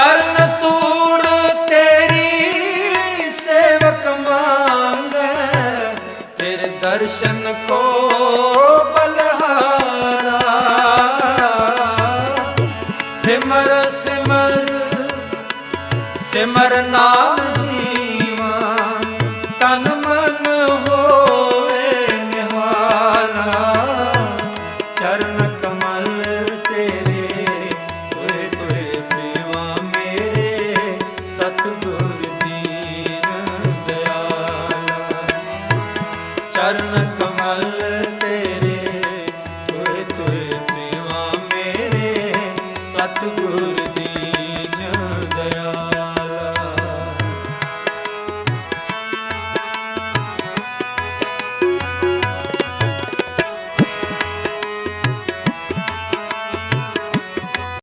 ਚਰਨ ਤੂੜ ਤੇਰੀ ਸੇਵਕ ਮੰਗੈ, ਤੇਰੇ ਦਰਸ਼ਨ ਕੋ ਬਲਹਾਰਾ। ਸਿਮਰ ਸਿਮਰ ਸਿਮਰ ਨਾਮ ਜੀਵਾ, ਤਨ ਮਨ ਹੋ ਚਰਨ ਕਮਲ ਤੇਰੇ ਤੋਏ ਤੋਏ ਮੇਵਾ ਮੇਰੇ ਸਤਿਗੁਰ